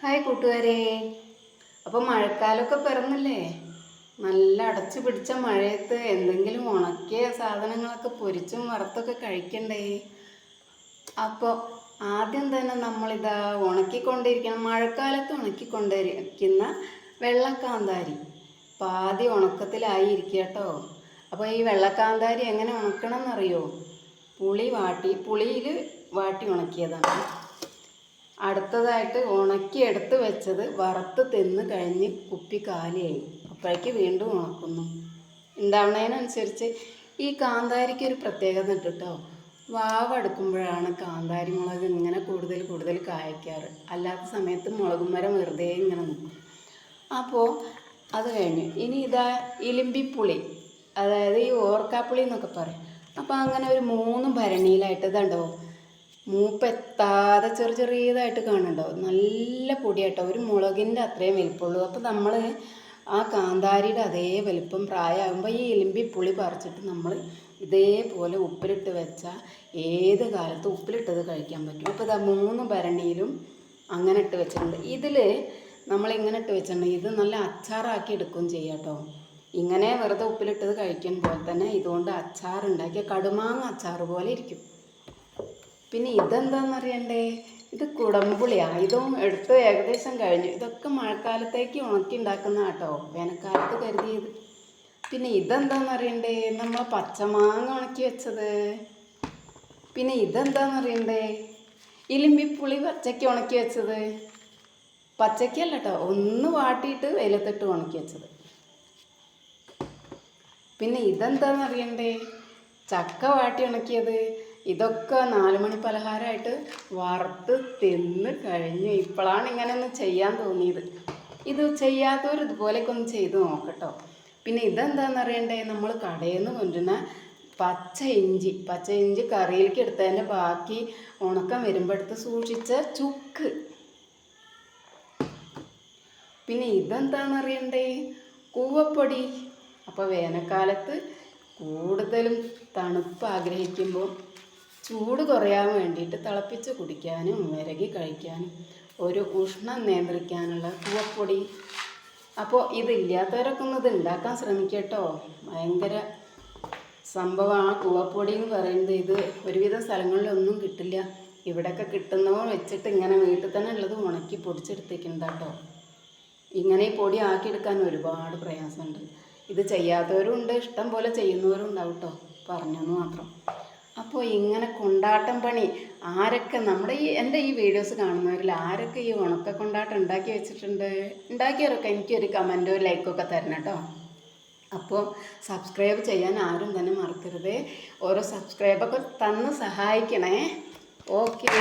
Hi കൂട്ടുകാരെ. അപ്പോൾ മഴക്കാലമൊക്കെ പിറന്നില്ലേ? നല്ല അടച്ചു പിടിച്ച മഴയത്ത് എന്തെങ്കിലും ഉണക്കിയ സാധനങ്ങളൊക്കെ പൊരിച്ചും വറുത്തൊക്കെ കഴിക്കണ്ടേ? അപ്പോൾ ആദ്യം തന്നെ നമ്മളിതാ ഉണക്കിക്കൊണ്ടിരിക്കണം മഴക്കാലത്ത് ഉണക്കിക്കൊണ്ടിരിക്കുന്ന വെള്ളക്കാന്താരി. പാതി ഉണക്കത്തിലായി ഇരിക്കുക കേട്ടോ. അപ്പോൾ ഈ വെള്ളക്കാന്താരി എങ്ങനെ ഉണക്കണം എന്നറിയോ പുളി വാട്ടി പുളിയിൽ വാട്ടി ഉണക്കിയതാണ്. അടുത്തതായിട്ട് ഉണക്കി എടുത്ത് വെച്ചത് വറുത്ത് തിന്ന് കഴിഞ്ഞ് കുപ്പി കാലിയായി. അപ്പോഴേക്ക് വീണ്ടും ഉണക്കുന്നു. ഉണ്ടാവണതിനനുസരിച്ച് ഈ കാന്താരിക്ക് ഒരു പ്രത്യേകത ഉണ്ട് കേട്ടോ. വാവെടുക്കുമ്പോഴാണ് കാന്താരി മുളക് ഇങ്ങനെ കൂടുതൽ കൂടുതൽ കായ്ക്കാറ്. അല്ലാത്ത സമയത്ത് മുളകും മരം വെറുതെ ഇങ്ങനെ നിൽക്കും അപ്പോൾ അത് കഴിഞ്ഞു. ഇനി ഇതാ ഇലിമ്പിപ്പുളി. അതായത് ഈ ഓർക്കാപ്പുളി എന്നൊക്കെ പറയും. അപ്പോൾ അങ്ങനെ ഒരു മൂന്ന് ഭരണിയിലായിട്ട് ഇതുണ്ടോ മൂപ്പെത്താതെ ചെറു ചെറിയതായിട്ട് കാണുന്നുണ്ടോ? നല്ല പൊടിയാട്ടോ. ഒരു മുളകിന്റെ അത്രയും വലിപ്പമുള്ളൂ. അപ്പോൾ നമ്മൾ ആ കാന്താരിയുടെ അതേ വലിപ്പം പ്രായമാകുമ്പോൾ ഈ എലുമ്പി പുളി പറിച്ചിട്ട് നമ്മൾ ഇതേപോലെ ഉപ്പിലിട്ട് വെച്ചാൽ ഏത് കാലത്ത് ഉപ്പിലിട്ടത് കഴിക്കാൻ പറ്റും. അപ്പോൾ ഇതാ മൂന്ന് ഭരണിയിലും അങ്ങനെ ഇട്ട് വെച്ചിട്ടുണ്ട്. ഇതിൽ നമ്മൾ ഇങ്ങനെ ഇട്ട് വെച്ചിട്ടുണ്ട്. ഇത് നല്ല അച്ചാറാക്കി എടുക്കുകയും ചെയ്യാം ഇങ്ങനെ വെറുതെ ഉപ്പിലിട്ടത് കഴിക്കുന്ന പോലെ തന്നെ ഇതുകൊണ്ട് അച്ചാറുണ്ടാക്കിയ കടുമാങ്ങ അച്ചാർ പോലെ ഇരിക്കും. പിന്നെ ഇതെന്താണെന്നറിയണ്ടേ ഇത് കുടംപുളിയാണ് ഇതും എടുത്ത് ഏകദേശം കഴിഞ്ഞു. ഇതൊക്കെ മഴക്കാലത്തേക്ക് ഉണക്കി ഉണ്ടാക്കുന്ന കേട്ടോ വേനൽക്കാലത്ത് കരുതിയത്. പിന്നെ ഇതെന്താണെന്നറിയണ്ടേ നമ്മൾ പച്ചമാങ്ങ ഉണക്കി വെച്ചത്. പിന്നെ ഇതെന്താണെന്നറിയണ്ടേ ഇലിമ്പിപ്പുളി പച്ചയ്ക്ക് ഉണക്കി വെച്ചത്. പച്ചയ്ക്കല്ല കേട്ടോ ഒന്ന് വാട്ടിയിട്ട് വെയിലത്തിട്ട് ഉണക്കി വെച്ചത്. പിന്നെ ഇതെന്താണെന്നറിയണ്ടേ ചക്ക വാട്ടി ഉണക്കിയത്. ഇതൊക്കെ നാലുമണി പലഹാരമായിട്ട് വറുത്ത് തിന്ന് കഴിഞ്ഞു. ഇപ്പോഴാണ് ഇങ്ങനെ ഒന്ന് ചെയ്യാൻ തോന്നിയത്. ഇത് ചെയ്യാത്തവർ ഇതുപോലെയൊക്കെ ഒന്ന് ചെയ്ത് നോക്കട്ടോ. പിന്നെ ഇതെന്താണെന്ന് അറിയണ്ടേ? നമ്മൾ കടയിൽ നിന്ന് കൊണ്ടുവരുന്ന പച്ച ഇഞ്ചി പച്ച ഇഞ്ചി കറിയിലേക്ക് എടുത്തതിന്റെ ബാക്കി ഉണക്കം വരുമ്പോൾ എടുത്ത് സൂക്ഷിച്ച ചുക്ക്. പിന്നെ ഇതെന്താണെന്ന് അറിയണ്ടേ? കൂവപ്പൊടി. അപ്പോൾ വേനൽക്കാലത്ത് കൂടുതലും തണുപ്പ് ആഗ്രഹിക്കുമ്പോൾ ചൂട് കുറയാൻ വേണ്ടിയിട്ട് തിളപ്പിച്ച് കുടിക്കാനും വിരകി കഴിക്കാനും ഒരു ഉഷ്ണം നിയന്ത്രിക്കാനുള്ള കൂവപ്പൊടി. അപ്പോൾ ഇതില്ലാത്തവരൊക്കെ ഒന്ന് ഇത് ഉണ്ടാക്കാൻ ശ്രമിക്കട്ടോ. ഭയങ്കര സംഭവമാണ് കൂവപ്പൊടി എന്ന് പറയുന്നത്. ഇത് ഒരുവിധം സ്ഥലങ്ങളിലൊന്നും കിട്ടില്ല. ഇവിടെയൊക്കെ കിട്ടുന്നവ വെച്ചിട്ട് ഇങ്ങനെ വീട്ടിൽ തന്നെ ഉള്ളത് ഉണക്കി പൊടിച്ചെടുത്തേക്കുണ്ട് കേട്ടോ ഇങ്ങനെ ഈ പൊടി ആക്കിയെടുക്കാൻ ഒരുപാട് പ്രയാസമുണ്ട്. ഇത് ചെയ്യാത്തവരും ഉണ്ട് ഇഷ്ടം പോലെ ചെയ്യുന്നവരും ഉണ്ടാവും കേട്ടോ പറഞ്ഞെന്ന് മാത്രം. അപ്പോൾ ഇങ്ങനെ കൊണ്ടാട്ടം പണി. ആരൊക്കെ നമ്മുടെ ഈ എന്റെ ഈ വീഡിയോസ് കാണുന്നവരിൽ ആരൊക്കെ ഈ ഉണക്ക കൊണ്ടാട്ടം ഉണ്ടാക്കി വെച്ചിട്ടുണ്ട്? ഉണ്ടാക്കിയവരൊക്കെ എനിക്കൊരു കമന്റോ ലൈക്കോ ഒക്കെ തരണം കേട്ടോ. അപ്പോൾ സബ്സ്ക്രൈബ് ചെയ്യാൻ ആരും തന്നെ മറക്കരുത്. ഓരോ സബ്സ്ക്രൈബൊക്കെ തന്ന് സഹായിക്കണേ. ഓക്കേ